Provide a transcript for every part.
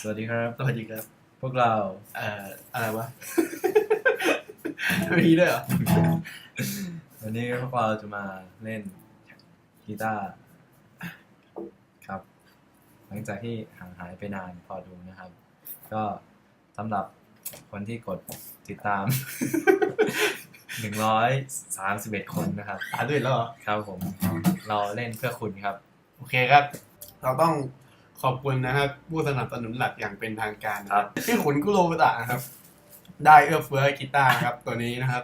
สวัสดีครับสวัสดีครับ พวกเราเอ่ออะไรวะ มีด้วยเหรอวันนี้พวกเราจะมาเล่นกีตาร์ครับ หลังจากที่ห่างหายไปนานพอดูนะครับ ก็สำหรับคนที่กดติดตาม131คนนะครับ ตาด้วยแล้วเหรอครับผม เราเล่นเพื่อคุณครับ โอเคครับ เราต้อง ขอบคุณนะครับผู้สนับสนุนหลักอย่างเป็นทางการนะครับที่ขุนกุโรบตะนะครับ ได้เอื้อเฟื้อกีตาร์ครับ ตัวนี้นะครับ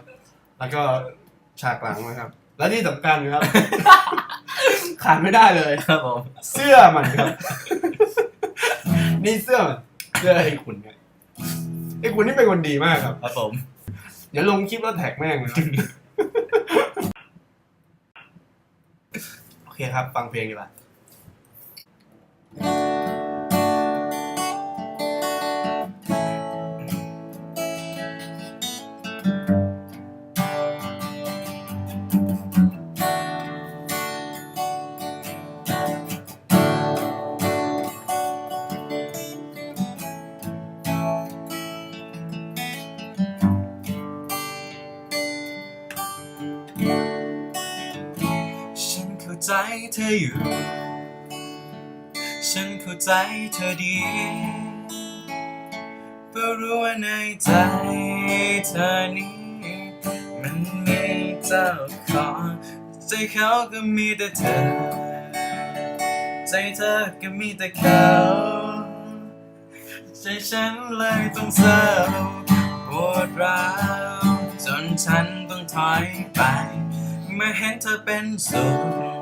แล้วก็ฉากหลังนะครับ และที่สำคัญครับ ขาดไม่ได้เลย ครับผมเสื้อมันครับ นี่เสื้อมันเสื้อไอ้ขุนเนี่ยไอ้ขุนนี่เป็นคนดีมากครับ ครับผม เดี๋ยวลงคลิปแล้วแท็กแม่งนะครับโอเคครับ ฟังเพลงดีกว่า เข้าใจเธออยู่ ฉันเข้าใจเธอดีเพราะรู้ว่าในใจเธอนี้ มันมีเจ้าของใจเขาก็มีแต่เธอ ใจเธอก็มีแต่เขาใจฉันเลยต้องเศร้าปวดร้าวจนฉันต้องถอยไป เมื่อเห็นเธอเป็นสุข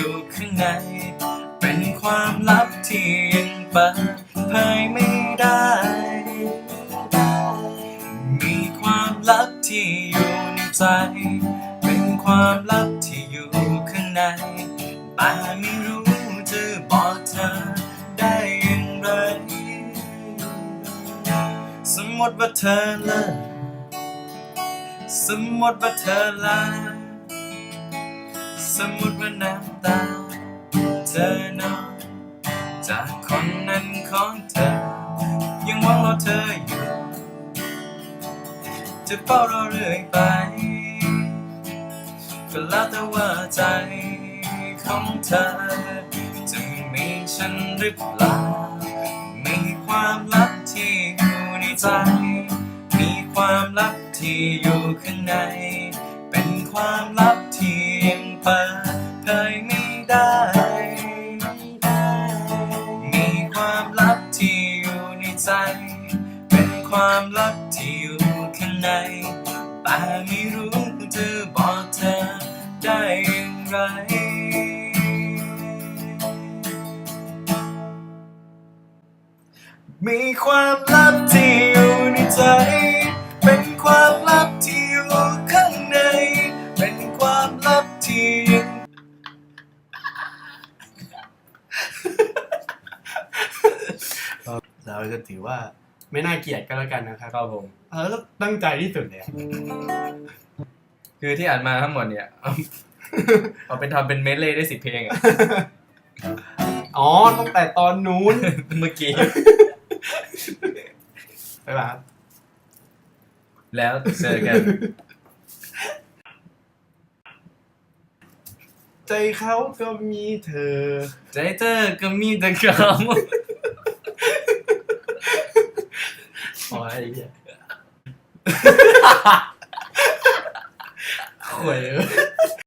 ู่ ใน เป็นความลับที่ยังเปิดเผยไม่ได้ มีความลับที่อยู่ในใจ เป็นความลับที่อยู่ข้างในแต่ไม่รู้จะบอกเธอได้อย่างไร สมมติว่าเธอเลิกสมมติว่าเธอลาสมมติว่าน้ำตา เธอนองจากคนนั้นของเธอ ยังหวังรอเธออยู่จะเฝ้ารอเรื่อยไป ก็แล้วแต่ว่าใจของเธอ จะมีฉันหรือเปล่ามีความลับที่อยู่ในใจ มีความลับที่อยู่ข้างใน เป็นความลับที่ยังเปิด ใจ เป็นความลับที่อยู่ข้างใน แต่ไม่รู้จะบอกเธอได้อย่างไร มีความลับที่อยู่ในใจ เป็นความลับ เราจะถือว่าไม่น่าเกลียดก็แล้วกันนะครับครับผม เออแล้วตั้งใจที่สุดเลยอะ คือที่อ่านมาทั้งหมดเนี่ย เอาเอาเป็นทำเป็นเมดเล่ได้สิบเพลงอะ อ๋อตั้งแต่ตอนนู้นเมื่อกี้ ไปป่ะครับ แล้วเจอกัน ใจเขาก็มีเธอ ใจเธอก็มีแต่เขา อ๋อไอ้